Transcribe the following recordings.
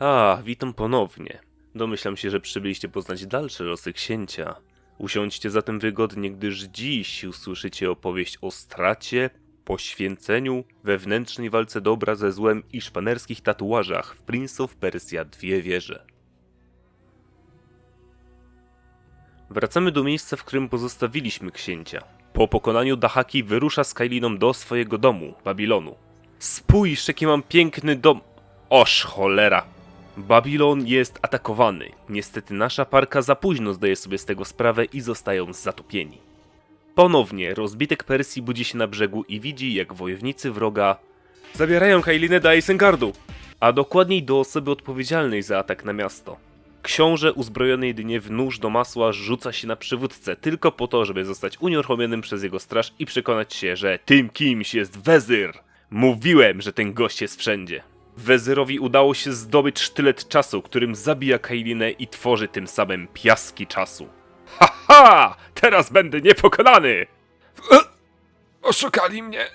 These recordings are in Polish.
A, witam ponownie. Domyślam się, że przybyliście poznać dalsze losy księcia. Usiądźcie zatem wygodnie, gdyż dziś usłyszycie opowieść o stracie, poświęceniu, wewnętrznej walce dobra ze złem i szpanerskich tatuażach w Prince of Persia Dwie Wieże. Wracamy do miejsca, w którym pozostawiliśmy księcia. Po pokonaniu Dahaki wyrusza z Kailiną do swojego domu, Babilonu. Spójrz, jaki mam piękny dom... Oż cholera! Babilon jest atakowany. Niestety nasza parka za późno zdaje sobie z tego sprawę i zostają zatopieni. Ponownie rozbitek Persji budzi się na brzegu i widzi, jak wojownicy wroga zabierają Kailinę do Isengardu, a dokładniej do osoby odpowiedzialnej za atak na miasto. Książę uzbrojony jedynie w nóż do masła rzuca się na przywódcę tylko po to, żeby zostać unieruchomionym przez jego straż i przekonać się, że tym kimś jest Wezyr. Mówiłem, że ten gość jest wszędzie. Wezyrowi udało się zdobyć sztylet czasu, którym zabija Kailinę i tworzy tym samym piaski czasu. Haha! Teraz będę niepokonany! Oszukali mnie.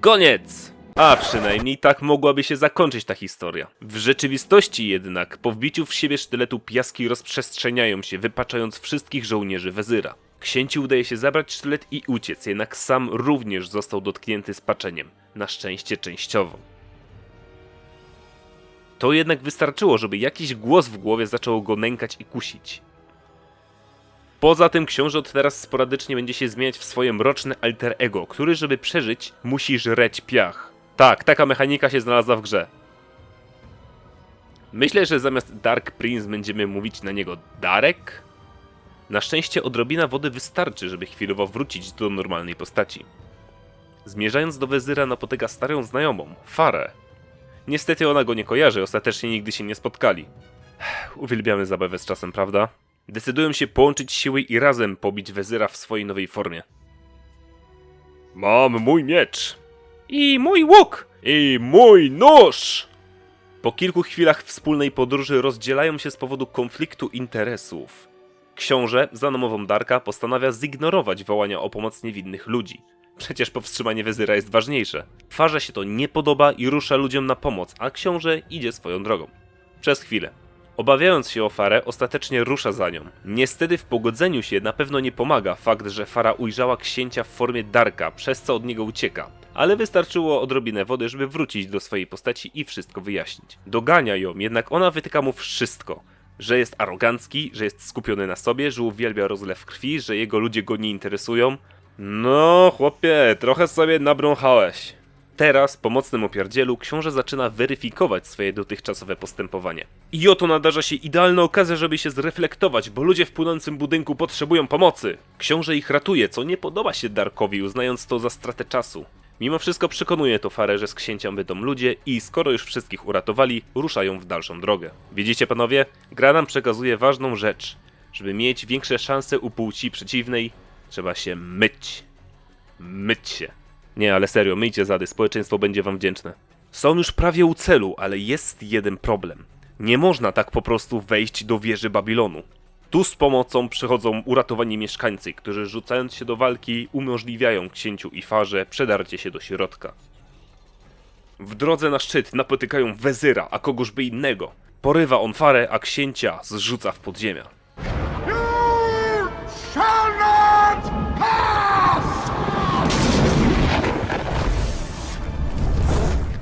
Koniec! A przynajmniej tak mogłaby się zakończyć ta historia. W rzeczywistości jednak, po wbiciu w siebie sztyletu piaski rozprzestrzeniają się, wypaczając wszystkich żołnierzy Wezyra. Księciu udaje się zabrać sztylet i uciec, jednak sam również został dotknięty spaczeniem. Na szczęście częściowo. To jednak wystarczyło, żeby jakiś głos w głowie zaczął go nękać i kusić. Poza tym książę od teraz sporadycznie będzie się zmieniać w swoje mroczne alter ego, który żeby przeżyć musi żreć piach. Tak, taka mechanika się znalazła w grze. Myślę, że zamiast Dark Prince będziemy mówić na niego Darek? Na szczęście odrobina wody wystarczy, żeby chwilowo wrócić do normalnej postaci. Zmierzając do Wezyra napotyka starą znajomą, Farę. Niestety ona go nie kojarzy, ostatecznie nigdy się nie spotkali. Uwielbiamy zabawę z czasem, prawda? Decydują się połączyć siły i razem pobić Wezyra w swojej nowej formie. Mam mój miecz. I mój łuk. I mój nóż. Po kilku chwilach wspólnej podróży rozdzielają się z powodu konfliktu interesów. Książę, za namową Darka, postanawia zignorować wołania o pomoc niewinnych ludzi. Przecież powstrzymanie Wezyra jest ważniejsze. Farze się to nie podoba i rusza ludziom na pomoc, a książę idzie swoją drogą. Przez chwilę. Obawiając się o Farę, ostatecznie rusza za nią. Niestety w pogodzeniu się na pewno nie pomaga fakt, że Fara ujrzała księcia w formie Darka, przez co od niego ucieka. Ale wystarczyło odrobinę wody, żeby wrócić do swojej postaci i wszystko wyjaśnić. Dogania ją, jednak ona wytyka mu wszystko. Że jest arogancki, że jest skupiony na sobie, że uwielbia rozlew krwi, że jego ludzie go nie interesują. No, chłopie, trochę sobie nabrąchałeś. Teraz, po mocnym opierdzielu, książę zaczyna weryfikować swoje dotychczasowe postępowanie. I oto nadarza się idealna okazja, żeby się zreflektować, bo ludzie w płynącym budynku potrzebują pomocy. Książę ich ratuje, co nie podoba się Darkowi, uznając to za stratę czasu. Mimo wszystko przekonuje to Farę, że z księcia będą ludzie i skoro już wszystkich uratowali, ruszają w dalszą drogę. Widzicie panowie? Gra nam przekazuje ważną rzecz. Żeby mieć większe szanse u płci przeciwnej, trzeba się myć. Myć się. Nie, ale serio, myjcie zady, społeczeństwo będzie wam wdzięczne. Są już prawie u celu, ale jest jeden problem. Nie można tak po prostu wejść do wieży Babilonu. Tu z pomocą przychodzą uratowani mieszkańcy, którzy rzucając się do walki umożliwiają księciu i farze przedarcie się do środka. W drodze na szczyt napotykają wezyra, a kogożby innego. Porywa on farę, a księcia zrzuca w podziemia.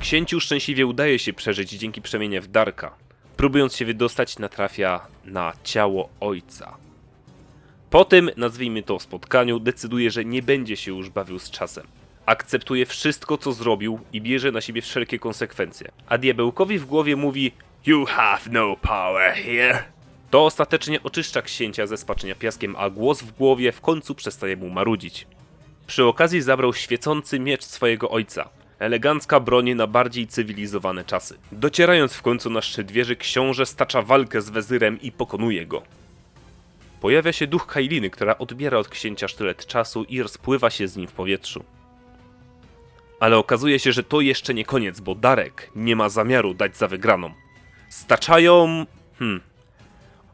Księciu szczęśliwie udaje się przeżyć dzięki przemienie w Darka. Próbując się wydostać, natrafia na ciało ojca. Po tym, nazwijmy to spotkaniu, decyduje, że nie będzie się już bawił z czasem. Akceptuje wszystko, co zrobił i bierze na siebie wszelkie konsekwencje. A diabełkowi w głowie mówi You have no power here. To ostatecznie oczyszcza księcia ze spaczenia piaskiem, a głos w głowie w końcu przestaje mu marudzić. Przy okazji zabrał świecący miecz swojego ojca. Elegancka broń na bardziej cywilizowane czasy. Docierając w końcu na szczyt wieży, książę stacza walkę z wezyrem i pokonuje go. Pojawia się duch Kailiny, która odbiera od księcia sztylet czasu i rozpływa się z nim w powietrzu. Ale okazuje się, że to jeszcze nie koniec, bo Darek nie ma zamiaru dać za wygraną. Staczają... hmm...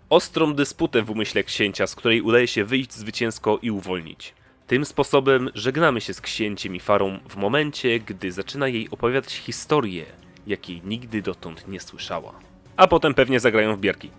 Ostrą dysputę w umyśle księcia, z której udaje się wyjść zwycięsko i uwolnić. Tym sposobem żegnamy się z księciem i farą w momencie, gdy zaczyna jej opowiadać historię, jakiej nigdy dotąd nie słyszała. a potem pewnie zagrają w bierki.